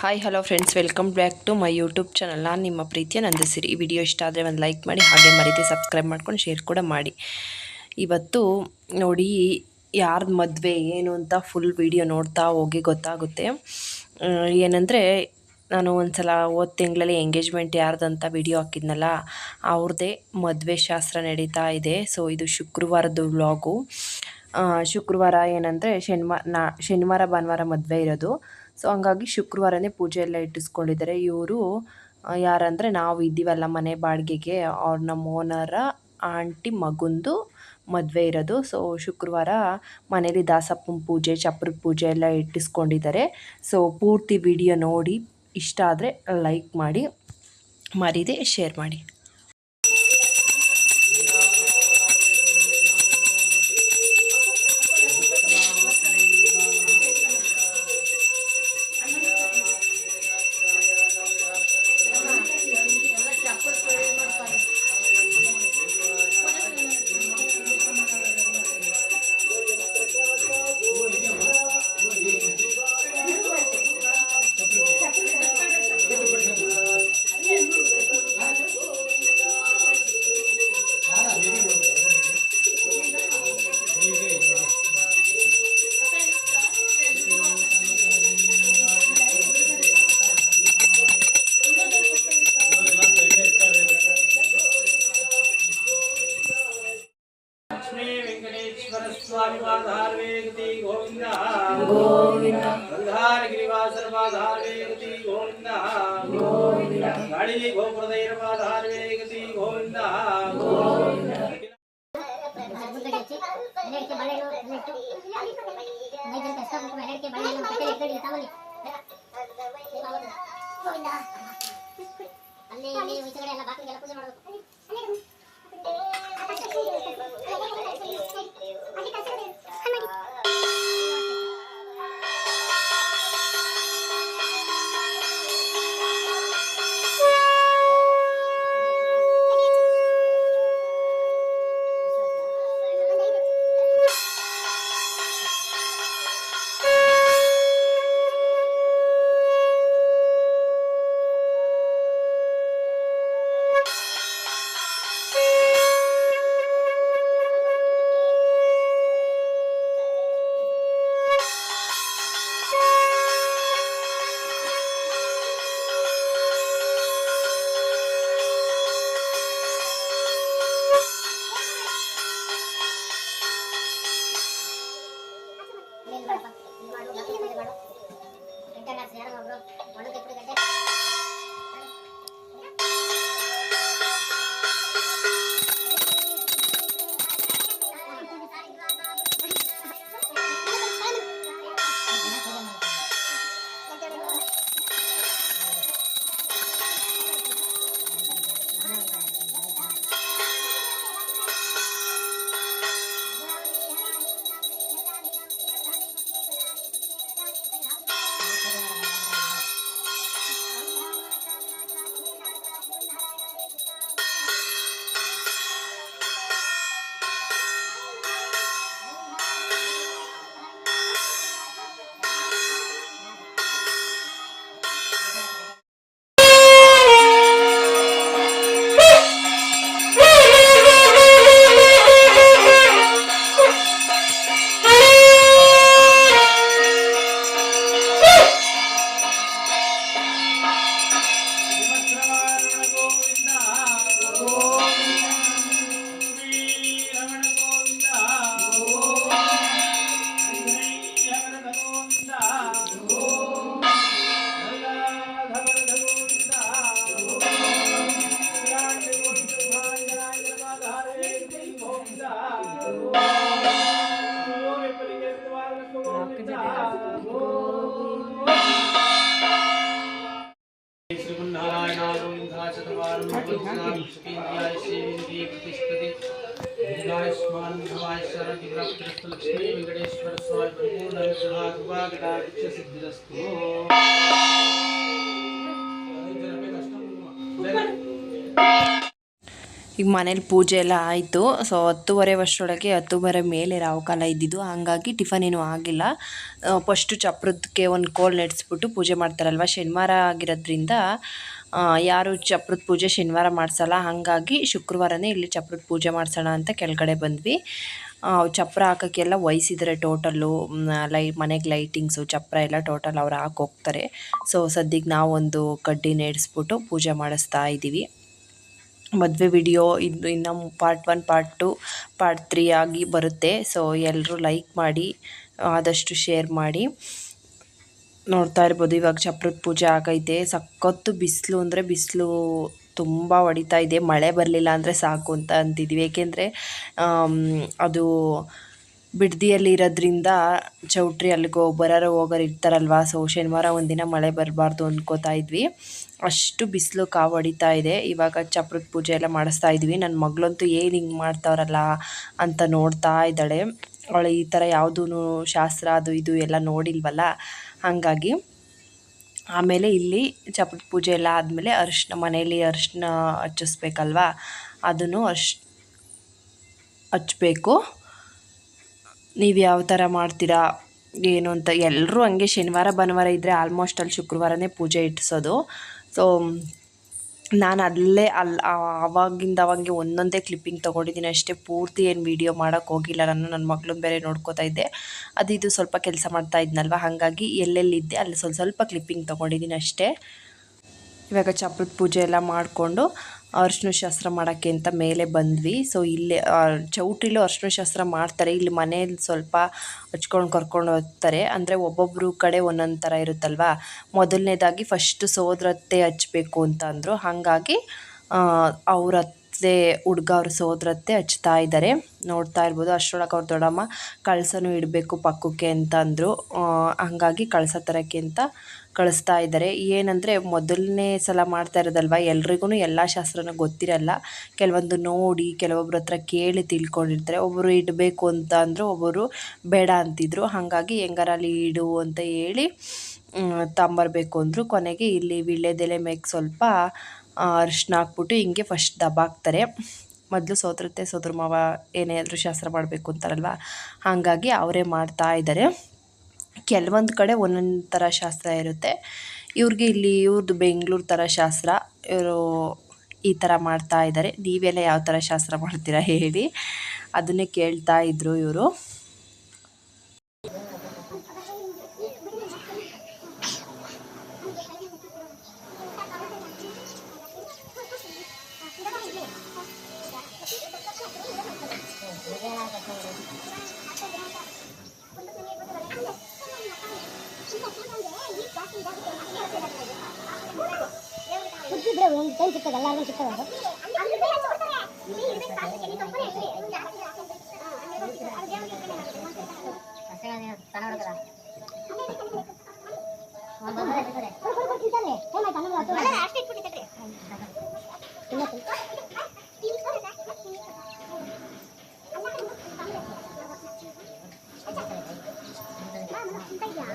Hi hello friends welcome back to my YouTube channel ನಾನು ನಿಮ್ಮ ಪ್ರೀತಿಯ ನಂದಿಸಿರಿ. ಈ ವಿಡಿಯೋ ಇಷ್ಟ ಆದರೆ ಒಂದು ಲೈಕ್ ಮಾಡಿ, ಹಾಗೆ ಮರೀತಿ ಸಬ್ಸ್ಕ್ರೈಬ್ ಮಾಡ್ಕೊಂಡು ಶೇರ್ ಕೂಡ ಮಾಡಿ. ಇವತ್ತು ನೋಡಿ ಯಾರ್ದು ಮದುವೆ, ಏನು ಅಂತ ಫುಲ್ ವಿಡಿಯೋ ನೋಡ್ತಾ ಹೋಗಿ ಗೊತ್ತಾಗುತ್ತೆ. ಏನಂದರೆ ನಾನು ಒಂದು ಸಲ ಹೋದ ತಿಂಗಳಲ್ಲಿ ಎಂಗೇಜ್ಮೆಂಟ್ ಯಾರ್ದಂತ ವಿಡಿಯೋ ಹಾಕಿದ್ನಲ್ಲ ಅವ್ರದ್ದೇ ಮದುವೆ ಶಾಸ್ತ್ರ ನಡೀತಾ ಇದೆ. ಸೊ ಇದು ಶುಕ್ರವಾರದ ವ್ಲಾಗು ಶುಕ್ರವಾರ ಏನಂದರೆ ಶನಿವಾರ, ನಾ, ಶನಿವಾರ, ಭಾನುವಾರ ಮದುವೆ ಇರೋದು. ಸೊ ಹಂಗಾಗಿ ಶುಕ್ರವಾರನೇ ಪೂಜೆ ಎಲ್ಲ ಇಟ್ಟಿಸ್ಕೊಂಡಿದ್ದಾರೆ. ಇವರು ಯಾರಂದರೆ ನಾವು ಇದ್ದೀವಲ್ಲ ಮನೆ ಬಾಡಿಗೆಗೆ ಅವ್ರ ನಮ್ಮ ಓನರ ಆಂಟಿ ಮಗುಂದು ಮದುವೆ ಇರೋದು. ಸೊ ಶುಕ್ರವಾರ ಮನೇಲಿ ದಾಸಪ್ಪನ ಪೂಜೆ ಚಪ್ರದ ಪೂಜೆ ಎಲ್ಲ ಇಟ್ಟಿಸ್ಕೊಂಡಿದ್ದಾರೆ. ಸೊ ಪೂರ್ತಿ ವಿಡಿಯೋ ನೋಡಿ, ಇಷ್ಟ ಆದರೆ ಲೈಕ್ ಮಾಡಿ, ಮರೀದೆ, ಶೇರ್ ಮಾಡಿ. ಬಾಳೆಹಣ್ಣು ನೆಟ್ಟು ಐದು ಜನ ಕಷ್ಟ ಮುಖ ಎಲ್ಲಡಿಕೆ ಬಾಳೆಹಣ್ಣು ಕಟ್ಟೆ ಇಟ್ಕೊಂಡು ತಗೊಳ್ಳಿ ಅಲ್ಲಿ ಇಲ್ಲಿ ಈಚೆ ಕಡೆ ಎಲ್ಲ ಬಾಗಿಲಿಗೆಲ್ಲ ಪೂಜೆ ಮಾಡಬೇಕು ಈಗ ಮನೇಲಿ ಪೂಜೆ ಎಲ್ಲ ಆಯಿತು. ಸೊ ಹತ್ತುವರೆ ವರ್ಷದೊಳಗೆ ಹತ್ತುವರೆ ಮೇಲೆ ರಾಹುಕಾಲ ಇದ್ದಿದ್ದು. ಹಾಗಾಗಿ ಟಿಫನ್ ಏನೂ ಆಗಿಲ್ಲ. ಫಸ್ಟು ಚಪ್ರದಕ್ಕೆ ಒಂದು ಕೋಲ್ ನೆಡ್ಸ್ಬಿಟ್ಟು ಪೂಜೆ ಮಾಡ್ತಾರಲ್ವ? ಶನಿವಾರ ಆಗಿರೋದ್ರಿಂದ ಯಾರು ಚಪ್ರದ ಪೂಜೆ ಶನಿವಾರ ಮಾಡಿಸಲ್ಲ. ಹಾಗಾಗಿ ಶುಕ್ರವಾರನೇ ಇಲ್ಲಿ ಚಪ್ರದ ಪೂಜೆ ಮಾಡಿಸೋಣ ಅಂತ ಕೆಳಗಡೆ ಬಂದ್ವಿ. ಚಪ್ರ ಹಾಕೋಕ್ಕೆಲ್ಲ ವಹಿಸಿದರೆ ಟೋಟಲ್ಲು. ಲೈ, ಮನೆಗೆ ಲೈಟಿಂಗ್ಸು, ಚಪ್ರ ಎಲ್ಲ ಟೋಟಲ್ ಅವ್ರು ಹಾಕೋಗ್ತಾರೆ ಸೊ ಸದ್ಯಕ್ಕೆ ನಾವೊಂದು ಕಡ್ಡಿ ನೆಡ್ಸ್ಬಿಟ್ಟು ಪೂಜೆ ಮಾಡಿಸ್ತಾ ಇದ್ದೀವಿ ಮದುವೆ ವಿಡಿಯೋ ಇದು ಇನ್ನು part one part two part three ಆಗಿ ಬರುತ್ತೆ. ಸೊ ಎಲ್ಲರೂ ಲೈಕ್ ಮಾಡಿ, ಆದಷ್ಟು ಶೇರ್ ಮಾಡಿ. ನೋಡ್ತಾ ಇರ್ಬೋದು, ಇವಾಗ ಚಪ್ರದ ಪೂಜೆ ಆಗೈತೆ. ಸಖತ್ತು ಬಿಸಿಲು ಅಂದರೆ ಬಿಸಿಲು ತುಂಬ ಹೊಡಿತಾ ಇದೆ. ಮಳೆ ಬರಲಿಲ್ಲ ಅಂದರೆ ಸಾಕು ಅಂತ ಅಂತಿದ್ವಿ. ಏಕೆಂದರೆ ಅದು ಬಿಡದಿಯಲ್ಲಿ ಇರೋದ್ರಿಂದ ಚೌಟ್ರಿ ಅಲ್ಲಿಗೆ ಬರೋರು ಹೋಗೋರು ಇರ್ತಾರಲ್ವಾ? ಸೊ ಶನಿವಾರ ಒಂದಿನ ಮಳೆ ಬರಬಾರ್ದು ಅಂದ್ಕೋತಾ ಇದ್ವಿ. ಅಷ್ಟು ಬಿಸಿಲು ಕಾವು ಹೊಡಿತಾ ಇದೆ. ಇವಾಗ ಚಪ್ರದ ಪೂಜೆ ಎಲ್ಲ ಮಾಡಿಸ್ತಾ ಇದ್ವಿ. ನನ್ನ ಮಗಳಂತೂ ಏನು ಹಿಂಗೆ ಮಾಡ್ತಾವ್ರಲ್ಲ ಅಂತ ನೋಡ್ತಾ ಇದ್ದಾಳೆ. ಅವಳು ಈ ಥರ ಯಾವುದೂ ಶಾಸ್ತ್ರ, ಅದು ಇದು ಎಲ್ಲ ನೋಡಿಲ್ವಲ್ಲ? ಹಾಗಾಗಿ ಆಮೇಲೆ ಇಲ್ಲಿ ಚಪ್ರದ ಪೂಜೆ ಎಲ್ಲ ಆದಮೇಲೆ ಅರಿಶಿನ ಮನೆಯಲ್ಲಿ ಅರಿಶಿನ ಹಚ್ಚಿಸ್ಬೇಕಲ್ವಾ? ಅದನ್ನು ಅರ್ಶ್, ಹಚ್ಬೇಕು. ನೀವು ಯಾವ ಥರ ಮಾಡ್ತೀರಾ, ಏನು ಅಂತ ಎಲ್ಲರೂ ಹಂಗೆ ಶನಿವಾರ, ಭಾನುವಾರ ಇದ್ದರೆ ಆಲ್ಮೋಸ್ಟ್ ಅಲ್ಲಿ ಶುಕ್ರವಾರನೇ ಪೂಜೆ ಇಟ್ಟಿಸೋದು ಸೊ ನಾನು ಅಲ್ಲೇ ಅಲ್ಲಿ ಆವಾಗಿಂದ ಅವಾಗೆ ಒಂದೊಂದೇ ಕ್ಲಿಪ್ಪಿಂಗ್ ತೊಗೊಂಡಿದ್ದೀನಿ. ಅಷ್ಟೇ ಪೂರ್ತಿ ಏನು ವೀಡಿಯೋ ಮಾಡೋಕ್ಕೆ ಹೋಗಿಲ್ಲ. ನಾನು ನನ್ನ ಮಗಳನ್ನ ಬೇರೆ ನೋಡ್ಕೋತಾ ಇದ್ದೆ. ಅದು ಇದು ಸ್ವಲ್ಪ ಕೆಲಸ ಮಾಡ್ತಾ ಇದ್ನಲ್ವ? ಹಾಗಾಗಿ ಎಲ್ಲೆಲ್ಲಿದ್ದೆ ಅಲ್ಲಿ ಸ್ವಲ್ಪ ಸ್ವಲ್ಪ ಕ್ಲಿಪ್ಪಿಂಗ್ ತೊಗೊಂಡಿದ್ದೀನಿ ಅಷ್ಟೇ. ಇವಾಗ ಚಪ್ರದ ಪೂಜೆ ಎಲ್ಲ ಮಾಡಿಕೊಂಡು ಅರ್ಶಿನ ಶಾಸ್ತ್ರ ಮಾಡೋಕ್ಕೆ ಅಂತ ಮೇಲೆ ಬಂದ್ವಿ. ಸೊ ಇಲ್ಲಿ ಚೌಟ್ರಿಲೂ ಅರ್ಶಿನ ಶಾಸ್ತ್ರ ಮಾಡ್ತಾರೆ. ಇಲ್ಲಿ ಮನೆಯಲ್ಲಿ ಸ್ವಲ್ಪ ಹಚ್ಕೊಂಡು ಕರ್ಕೊಂಡು ಹೋಗ್ತಾರೆ. ಅಂದರೆ ಒಬ್ಬೊಬ್ಬರು ಕಡೆ ಒಂದೊಂದು ಥರ ಇರುತ್ತಲ್ವಾ? ಮೊದಲನೇದಾಗಿ ಫಸ್ಟ್ ಸೋದರತ್ತೆ ಹಚ್ಬೇಕು ಅಂತ ಅಂದರು. ಹಾಗಾಗಿ ಅವ್ರ ಅತ್ತೆ ಹುಡ್ಗ ಅವ್ರ ಸೋದ್ರತ್ತೆ ಹಚ್ತಾ ಇದ್ದಾರೆ ನೋಡ್ತಾ ಇರ್ಬೋದು, ಅಷ್ಟರೊಳಗೆ ಅವ್ರ ದೊಡ್ಡಮ್ಮ ಕಳಸನೂ ಇಡಬೇಕು ಪಕ್ಕಕ್ಕೆ ಅಂತ ಅಂದರು. ಹಾಗಾಗಿ ಕಳಸ ತರಕ್ಕೆ ಅಂತ ಕಳಿಸ್ತಾ ಇದ್ದಾರೆ ಏನಂದರೆ, ಮೊದಲನೇ ಸಲ ಮಾಡ್ತಾ ಇರೋದಲ್ವ ಎಲ್ರಿಗೂ ಎಲ್ಲ ಶಾಸ್ತ್ರನೂ ಗೊತ್ತಿರಲ್ಲ. ಕೆಲವೊಂದು ನೋಡಿ, ಕೆಲವೊಬ್ರ ಹತ್ರ ಕೇಳಿ ತಿಳ್ಕೊಂಡಿರ್ತಾರೆ. ಒಬ್ಬರು ಇಡಬೇಕು ಅಂತ ಅಂದರು ಒಬ್ಬರು ಬೇಡ ಅಂತಿದ್ರು. ಹಾಗಾಗಿ, ಹೆಂಗಾರಲ್ಲಿ ಇಡು ಅಂತ ಹೇಳಿ ತಂಬರ್ಬೇಕು ಅಂದರು. ಕೊನೆಗೆ, ಇಲ್ಲಿ ವೀಳ್ಯದೆಲೆ ಮೇಗೆ ಸ್ವಲ್ಪ ಅರಿಶಿನ ಹಾಕ್ಬಿಟ್ಟು ಹಿಂಗೆ ಫಸ್ಟ್ ದಬಾಕ್ತಾರೆ ಮೊದಲು ಸೋದರತ್ತೆ ಸೋದ್ರ ಮಾವ ಏನೇ ಆದರೂ ಶಾಸ್ತ್ರ ಮಾಡಬೇಕು ಅಂತಾರಲ್ವ? ಹಾಗಾಗಿ ಅವರೇ ಮಾಡ್ತಾ ಇದ್ದಾರೆ ಕೆಲವೊಂದು ಕಡೆ ಒಂದೊಂದು ಥರ ಶಾಸ್ತ್ರ ಇರುತ್ತೆ. ಇವ್ರಿಗೆ ಇಲ್ಲಿ ಇವ್ರದ್ದು ಬೆಂಗಳೂರು ಥರ ಶಾಸ್ತ್ರ, ಇವರು ಈ ಥರ ಮಾಡ್ತಾ ಇದ್ದಾರೆ ನೀವೆಲ್ಲ ಯಾವ ಥರ ಶಾಸ್ತ್ರ ಮಾಡ್ತೀರಾ ಹೇಳಿ. ಅದನ್ನೇ ಕೇಳ್ತಾ ಇದ್ರು ಇವರು. ಮುದ್ದಿದ್ರೆ ಒಂದು ಟೈಮ್ ಸಿಗ್ತದೆ ಎಲ್ಲರಿಗೂ ಸಿಗ್ತದೆ 太阳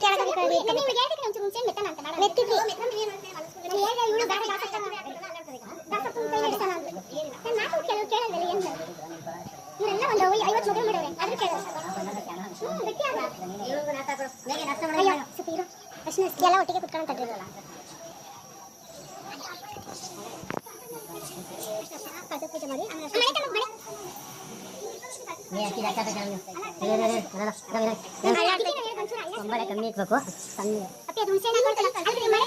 ಅದು ಇವರೆಲ್ಲ ಒಂದು ಐವತ್ತು ಮದುವೆ ಮಾಡಿವ್ರೆ ಆದ್ರೂ ಕೇಳಲ್ಲ ಹ್ಮ್ ಗಟ್ಟಿ ಆಗ ಅಯ್ಯೋ ಸ್ವಲ್ಪ ಇರು ಅರ್ಶಿನ ಎಲ್ಲ ಒಟ್ಟಿಗೆ ಕುತ್ಕೊಂಡು ತಟ್ಟಿರಲ್ಲ ಪೂಜೆ ಮಾಡಿ ಆಮೇಲೆ ಮನೆ ತನಕ ಮನೆ ಒಂಬಳೆ ಕಮ್ಮಿ ಇಟ್ಬೇಕು ಕಮ್ಮಿ. ಅಪ್ಪಿ ಅದು ಹುಣಸೆ ಹಣ್ಣು ಹಾಕ್ಕೊಂಡು ಅಲ್ಲಿ ಮನೆ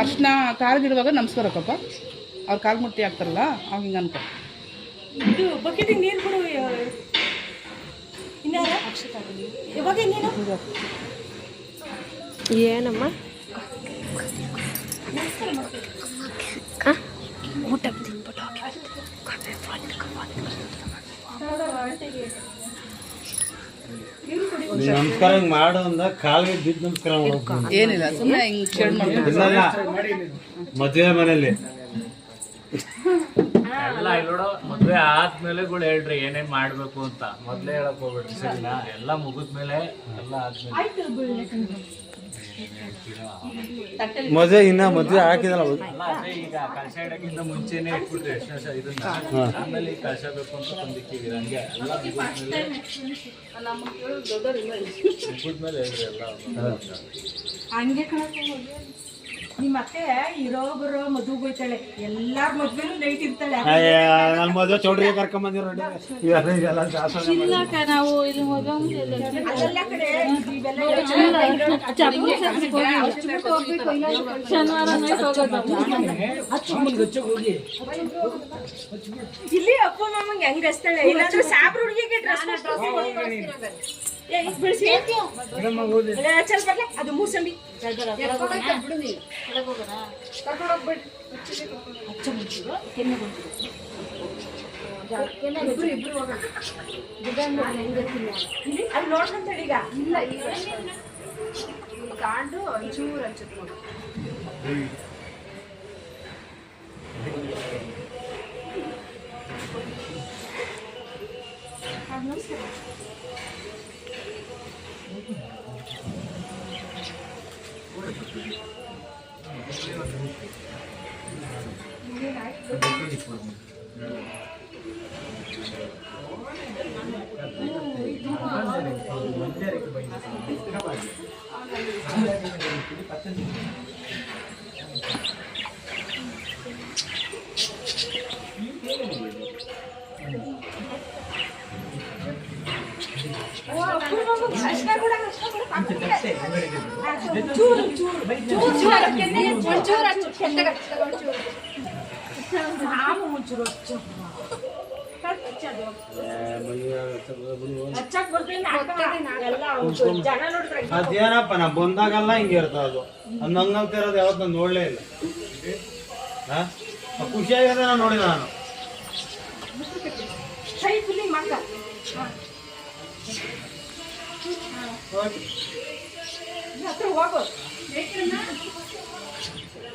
ಅರ್ಶಿನ ಕಾಲ್ಗಿಡುವಾಗ ನಮಸ್ಕಾರಕ್ಕಪ್ಪ. ಅವ್ರು ಕಾಲು ಮುಟ್ಟಿ ಹಾಕ್ತಾರಲ್ಲ ಅವಾಗ ಹಿಂಗೆ ಅನ್ಕೊ. ಇದು ಬಕೆಟಿಗೆ ನೀರು ಕೊಡು ಏನಮ್ಮ? ಊಟ ತಿನ್ಬಿಟ್ಟು ನಮಸ್ಕಾರ ಹಿಂಗ್ ಮಾಡು ಅಂದ ಕಾಲ್ಗೆ ಬಿದ್ದು ನಮಸ್ಕಾರ ಮಾಡೋದು ಏನಿಲ್ಲ ಸುಮ್ಮನೆ ಹಿಂಗೆ ಮಾಡ್ಕೊಂಡು ಮದುವೆ ಮನೇಲಿ ಎಲ್ಲ ಇಲ್ಲೋಡ ಮದ್ವೆ ಆದ್ಮೇಲೆಗಳು ಹೇಳ್ರಿ ಏನೇನ್ ಮಾಡ್ಬೇಕು ಅಂತ. ಮೊದ್ಲೇ ಹೇಳಕ್ ಹೋಗ್ಬೇಡ್ರಿ ಸರಿನಾ? ಎಲ್ಲ ಮುಗಿದ್ಮೇಲೆ ಎಲ್ಲ ಆದ್ಮೇಲೆ. ಮದುವೆ ಇನ್ನ ಮದುವೆ ಹಾಕಿದಲ್ಲ ಅದು. ಈಗ ಕಳಶ ಇಡಕ್ಕಿಂತ ಮುಂಚೆನೆ ಇಟ್ಬಿಟ್ರೆ ಎಷ್ಟೋ ಇದನ್ನ? ಆಮೇಲೆ ಕಳಶ ಬೇಕು ಅಂತ ತಂದಿಕ್ಕಿವಿ ಹಂಗೆ ಎಲ್ಲ ಮುಗಿದ್ಮೇಲೆ ಹೇಳ್ರಿ ಎಲ್ಲ ನಿಮ್ಮ ಅತ್ತೆ ಇರೋ ಬರೋ ಮದುವೆಗೆ ಹೋಯ್ತಾಳೆ ಎಲ್ಲಾರ ಮದ್ವೆನೂ ನೈಟ್ ಇರ್ತಾಳೆ. ಅಯ್ಯ, ನನ್ ಮದುವೆ ಚೌಟ್ರಿಗೆ ಕರ್ಕೊಂಡ್ ಬಂದಿರೋ ನಾವು ಮಾಡಿ. ಅದೆಲ್ಲ ಕಡೆ ಇವೆಲ್ಲ ಇಲ್ಲಿ ಅಪ್ಪ ಮಾಮಂಗೆ ಹೆಂಗ್ ಹಚ್ತಾಳೆ? ಇಲ್ಲಾಂದ್ರೆ ಸಾಬ್ರ ಹುಡುಗಿಗೆ ಡ್ರೆಸ್ ಬರ್ಲೆ ಅದು ಮೂಸಂಬಿ ಈಗ. ಇಲ್ಲ ಈಗ ಕಾಂಡು ಒಂಚೂರು ಅನ್ಸುತ್ತೆ ಅಷ್ಟ ಕೂಡ ಅಷ್ಟ ಕೂಡ ಚೂರು ಚೂರು ಚೂರು ಚೂರು ಒಂಚೂರು ಹಚ್ಚು ಕೆಟ್ಟಗ ಆಮು ಒಂಚೂರು ಹಚ್ಚು ಹಚ್ಚಕ್ ಬರ್ತೀನಿ ಎಲ್ಲ ಒಂಚೂರು ಜನ ನೋಡಿದ್ರೆ ಅದೇನಪ್ಪ ನಾ ಬಂದಾಗೆಲ್ಲ ಹಿಂಗೆ ಇರ್ತದ ಅದು ಅದು ನಂಗಂತ ಇರೋದು ಯಾವತ್ತು ನಾನು ನೋಡ್ಲೇ ಇಲ್ಲ. ಖುಷಿಯಾಗಿದೆ ನಾನು ನೋಡಿದ ನಾನು. ಹೋಗು.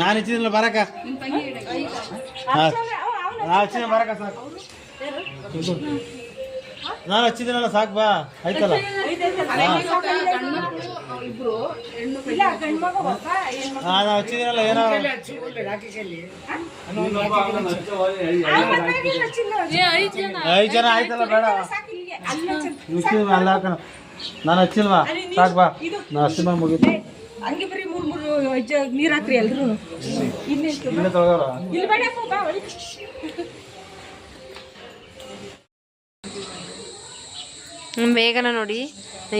ನಾನು ಹಚ್ಚಿದಿಲ್ಲ ಬರಕ. ನಾ ಹಚ್ಚಿದ ಬರಕ ಸಾಕು. ನಾನು ಹಚ್ಚಿದ್ದೀನಲ್ಲ ಸಾಕು ಬಾ. ಆಯ್ತಲ್ಲ? ನಾನು ಹಚ್ಚಿದ್ದೀನಲ್ಲ ಏನೋ. ಐದು ಜನ ಆಯ್ತಲ್ಲ, ಬೇಡ. ಇಲ್ಲಿಗೆ ಅಲ್ಲಿ ಹಾಕೋಣ. ನಾನು ಹಚ್ಚಿಲ್ವಾ? ಸಾಕು ಬಾ. ನಾ ಹಚ್ಚಿದ ಮುಗಿತು. ಹಂಗೆ ಬರೀ ಮೂರು ಮೂರು ಅಜ್ಜ ನೀರ್ ಹಾಕ್ರಿ ಎಲ್ರು ಇಲ್ಲೇ ತೊಳೆದವ್ರ? ಇಲ್ಲಿ ಬಾ ಒಳಗೆ. ಮೇಘನ ನೋಡಿ.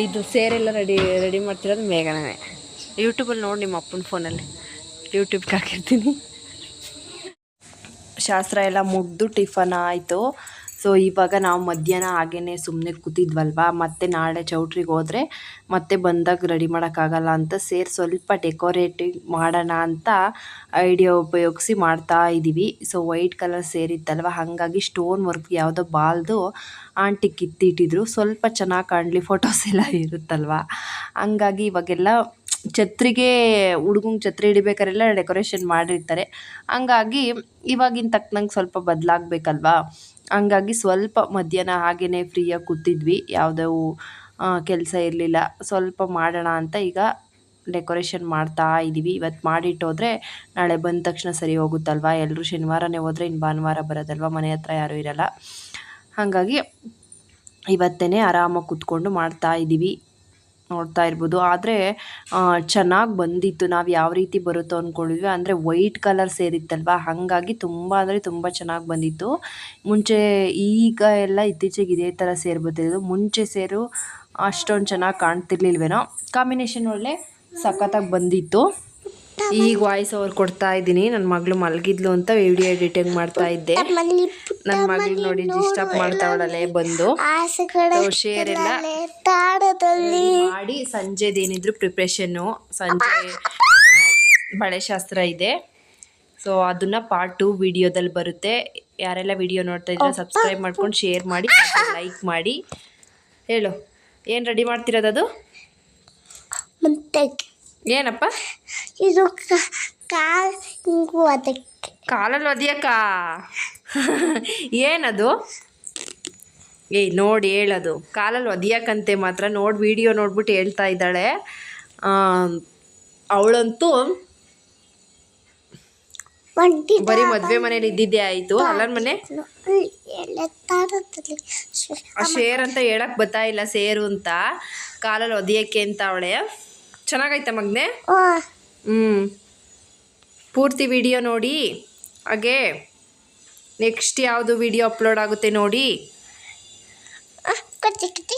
ಇದು ಸೇರೆಲ್ಲ ರೆಡಿ ರೆಡಿ ಮಾಡ್ತಿರೋದು ಮೇಘನೇ ಯೂಟ್ಯೂಬಲ್ಲಿ ನೋಡಿ ನಿಮ್ಮ ಅಪ್ಪನ ಫೋನಲ್ಲಿ ಯೂಟ್ಯೂಬ್ಗೆ ಹಾಕಿರ್ತೀನಿ. ಶಾಸ್ತ್ರ ಎಲ್ಲ ಮುಗ್ದು ಟಿಫನ್ ಆಯಿತು. ಸೊ ಇವಾಗ ನಾವು ಮಧ್ಯಾಹ್ನ ಹಾಗೇ ಸುಮ್ಮನೆ ಕೂತಿದ್ವಲ್ವಾ? ಮತ್ತೆ ನಾಳೆ ಚೌಟ್ರಿಗೆ ಹೋದರೆ ಮತ್ತೆ ಬಂದಾಗ ರೆಡಿ ಮಾಡೋಕ್ಕಾಗಲ್ಲ ಅಂತ ಸೇರಿ ಸ್ವಲ್ಪ ಡೆಕೋರೇಟಿಂಗ್ ಮಾಡೋಣ ಅಂತ ಐಡಿಯಾ ಉಪಯೋಗಿಸಿ ಮಾಡ್ತಾ ಇದ್ದೀವಿ ಸೊ ವೈಟ್ ಕಲರ್ ಸೇರಿತ್ತಲ್ವ ಹಾಗಾಗಿ ಸ್ಟೋನ್ ವರ್ಕ್ ಯಾವುದೋ ಬಾಲ್ದು ಆಂಟಿ ಕಿತ್ತಿಟ್ಟಿದ್ರು. ಸ್ವಲ್ಪ ಚೆನ್ನಾಗಿ ಕಾಣಲಿ ಫೋಟೋಸ್ ಎಲ್ಲ ಇರುತ್ತಲ್ವ? ಹಂಗಾಗಿ ಇವಾಗೆಲ್ಲ ಛತ್ರಿಗೆ, ಹುಡುಗಂಗೆ ಛತ್ರಿ ಹಿಡಿಬೇಕಾರೆಲ್ಲ ಡೆಕೋರೇಷನ್ ಮಾಡಿರ್ತಾರೆ. ಹಂಗಾಗಿ ಇವಾಗಿನ ತಕ್ಕನಂಗೆ ಸ್ವಲ್ಪ ಬದಲಾಗಬೇಕಲ್ವಾ? ಹಂಗಾಗಿ ಸ್ವಲ್ಪ ಮಧ್ಯಾಹ್ನ ಹಾಗೇ ಫ್ರೀಯಾಗಿ ಕೂತಿದ್ವಿ. ಯಾವುದೋ ಕೆಲಸ ಇರಲಿಲ್ಲ. ಸ್ವಲ್ಪ ಮಾಡೋಣ ಅಂತ ಈಗ ಡೆಕೋರೇಷನ್ ಮಾಡ್ತಾ ಇದ್ದೀವಿ ಇವತ್ತು ಮಾಡಿಟ್ಟೋದ್ರೆ ನಾಳೆ ಬಂದ ತಕ್ಷಣ ಸರಿ ಹೋಗುತ್ತಲ್ವಾ? ಎಲ್ಲರೂ ಶನಿವಾರನೇ ಹೋದರೆ ಇನ್ನು ಭಾನುವಾರ ಬರೋದಲ್ವ? ಮನೆ ಹತ್ರ ಯಾರೂ ಇರಲ್ಲ. ಹಾಗಾಗಿ ಇವತ್ತೇ ಆರಾಮಾಗಿ ಕೂತ್ಕೊಂಡು ಮಾಡ್ತಾ ಇದ್ದೀವಿ ನೋಡ್ತಾ ಇರ್ಬೋದು. ಆದರೆ ಚೆನ್ನಾಗಿ ಬಂದಿತ್ತು. ನಾವು ಯಾವ ರೀತಿ ಬರುತ್ತೋ ಅಂದ್ಕೊಂಡಿದ್ವಿ ಅಂದರೆ, ವೈಟ್ ಕಲರ್ ಸೇರಿತ್ತಲ್ವ? ಹಾಗಾಗಿ ತುಂಬ, ಅಂದರೆ ತುಂಬ ಚೆನ್ನಾಗಿ ಬಂದಿತ್ತು. ಮುಂಚೆ ಈಗ ಎಲ್ಲ ಇತ್ತೀಚೆಗೆ ಇದೇ ಥರ ಸೇರು ಬರ್ತಿರೋದು ಮುಂಚೆ ಸೇರು ಅಷ್ಟೊಂದು ಚೆನ್ನಾಗಿ ಕಾಣ್ತಿರ್ಲಿಲ್ವೇನೋ? ಕಾಂಬಿನೇಷನ್ ಒಳ್ಳೆ ಸಖತ್ತಾಗಿ ಬಂದಿತ್ತು. ಈಗ ವಾಯ್ಸ್ ಅವ್ರು ಕೊಡ್ತಾ ಇದ್ದೀನಿ. ನನ್ನ ಮಗಳು ಮಲಗಿದ್ಲು ಅಂತ ವಿಡಿಯೋ ಎಡಿಟಿಂಗ್ ಮಾಡ್ತಾ ಇದ್ದೆ. ನನ್ನ ಮಗಳು ನೋಡಿ ಡಿಸ್ಟರ್ಬ್ ಮಾಡ್ತಾವಳಲೆ ಬಂದು. ಶೇರ್ ಎಲ್ಲ ಮಾಡಿ ಸಂಜೆದೇನಿದ್ರು ಪ್ರಿಪ್ರೇಷನ್ನು ಸಂಜೆ ಬಳೆ ಶಾಸ್ತ್ರ ಇದೆ. ಸೊ ಅದನ್ನ ಪಾರ್ಟ್ ಟು ವಿಡಿಯೋದಲ್ಲಿ ಬರುತ್ತೆ. ಯಾರೆಲ್ಲ ವಿಡಿಯೋ ನೋಡ್ತಾ ಇದ್ರೆ ಸಬ್ಸ್ಕ್ರೈಬ್ ಮಾಡ್ಕೊಂಡು ಶೇರ್ ಮಾಡಿ ಲೈಕ್ ಮಾಡಿ. ಹೇಳು ಏನು ರೆಡಿ ಮಾಡ್ತಿರೋದು ಅದು? ಮತ್ತೆ ಏನಪ್ಪ? ಇದು ಕಾಲು ಅದಕ್ಕೆ. ಕಾಲಲ್ಲಿ ಒದಿಯಕ್ಕ ಏನದು? ಏಯ್ ನೋಡಿ ಹೇಳೋದು. ಕಾಲಲ್ಲಿ ಒದಿಯಕ್ಕಂತೆ ಮಾತ್ರ ನೋಡಿ ವಿಡಿಯೋ ನೋಡ್ಬಿಟ್ಟು ಹೇಳ್ತಾ ಇದ್ದಾಳೆ. ಅವಳಂತೂ ಬರೀ ಮದ್ವೆ ಮನೇಲಿ ಇದ್ದಿದ್ದೆ ಆಯ್ತು. ಅಲ್ಲರ ಮನೆ? ಶೇರ್ ಅಂತ ಹೇಳಕ್ ಬರ್ತಾ ಇಲ್ಲ ಸೇರು ಅಂತ. ಕಾಲಲ್ಲಿ ಒದಿಯಕ್ಕೆ ಅಂತ ಅವಳೆ. ಚೆನ್ನಾಗೈತ ಮಗ್ನೆ? ಹ್ಞೂ ಪೂರ್ತಿ ವಿಡಿಯೋ ನೋಡಿ. ಹಾಗೆ ನೆಕ್ಸ್ಟ್ ಯಾವುದು ವಿಡಿಯೋ ಅಪ್ಲೋಡ್ ಆಗುತ್ತೆ ನೋಡಿ.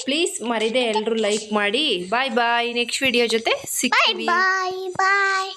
ಪ್ಲೀಸ್ ಮರಿದೆ ಎಲ್ಲರೂ ಲೈಕ್ ಮಾಡಿ. ಬಾಯ್ ಬಾಯ್. ನೆಕ್ಸ್ಟ್ ವಿಡಿಯೋ ಜೊತೆ ಸಿಗ್ತೀವಿ. ಬಾಯ್ ಬಾಯ್.